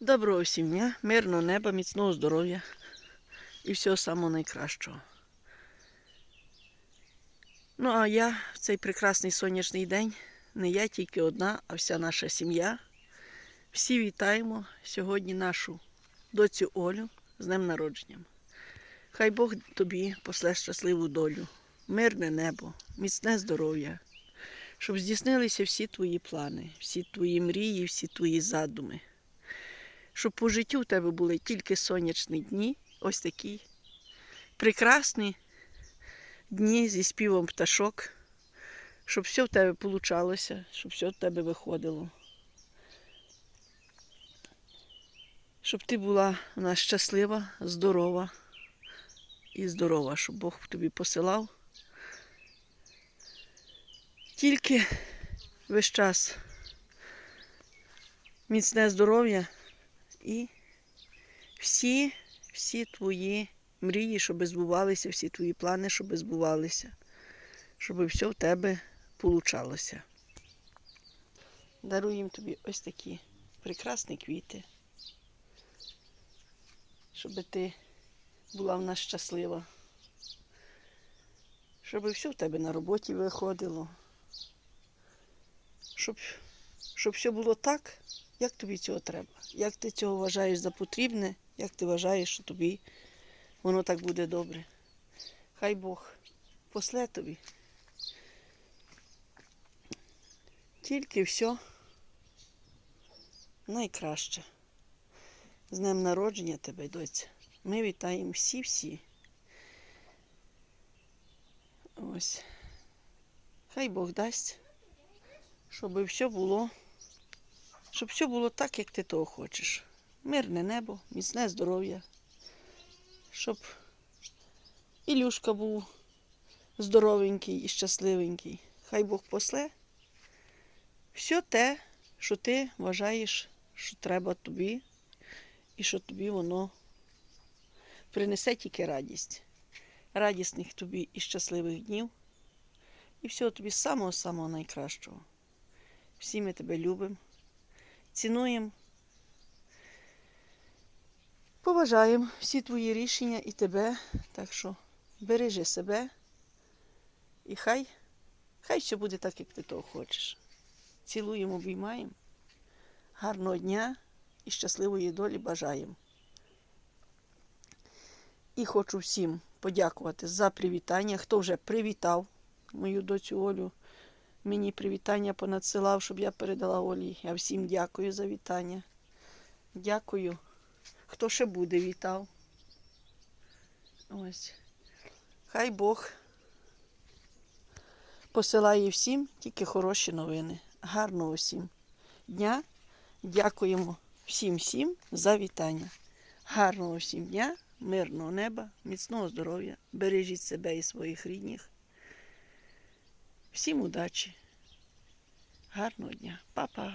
Доброго всім дня, мирного неба, міцного здоров'я і всього самого найкращого. Ну, а я в цей прекрасний сонячний день, не я тільки одна, а вся наша сім'я. Всі вітаємо сьогодні нашу доцю Олю з днем народженням. Хай Бог тобі после щасливу долю, мирне небо, міцне здоров'я, щоб здійснилися всі твої плани, всі твої мрії, всі твої задуми щоб по життю в тебе були тільки сонячні дні, ось такі прекрасні дні зі співом пташок, щоб все в тебе получалося, щоб все в тебе виходило. Щоб ти була у нас щаслива, здорова і здорова, щоб Бог тобі посилав. Тільки весь час міцне здоров'я і всі, всі твої мрії, щоб збувалися, всі твої плани, щоб збувалися, щоб все в тебе получалося. Даруємо тобі ось такі прекрасні квіти, щоб ти була в нас щаслива, щоб все в тебе на роботі виходило, щоб, щоб все було так, як тобі цього треба? Як ти цього вважаєш за потрібне, як ти вважаєш, що тобі воно так буде добре? Хай Бог после тобі. Тільки все найкраще. З днем народження тебе, доця. Ми вітаємо всі-всі. Ось. Хай Бог дасть, щоб все було щоб все було так, як ти того хочеш. Мирне небо, міцне здоров'я, щоб Ілюшка був здоровенький і щасливенький. Хай Бог после все те, що ти вважаєш, що треба тобі, і що тобі воно принесе тільки радість. Радісних тобі і щасливих днів. І всього тобі самого-самого найкращого. Всі ми тебе любимо цінуємо, поважаємо всі твої рішення і тебе. Так що бережи себе і хай, хай все буде так, як ти того хочеш. Цілуємо, обіймаємо. Гарного дня і щасливої долі бажаємо. І хочу всім подякувати за привітання, хто вже привітав мою доцю Олю мені привітання понадсилав, щоб я передала Олі. Я всім дякую за вітання. Дякую. Хто ще буде вітав. Ось. Хай Бог посилає всім тільки хороші новини. Гарного всім дня. Дякуємо всім всім за вітання. Гарного всім дня, мирного неба, міцного здоров'я. Бережіть себе і своїх рідних. Всім удачі, гарного дня, Па-па!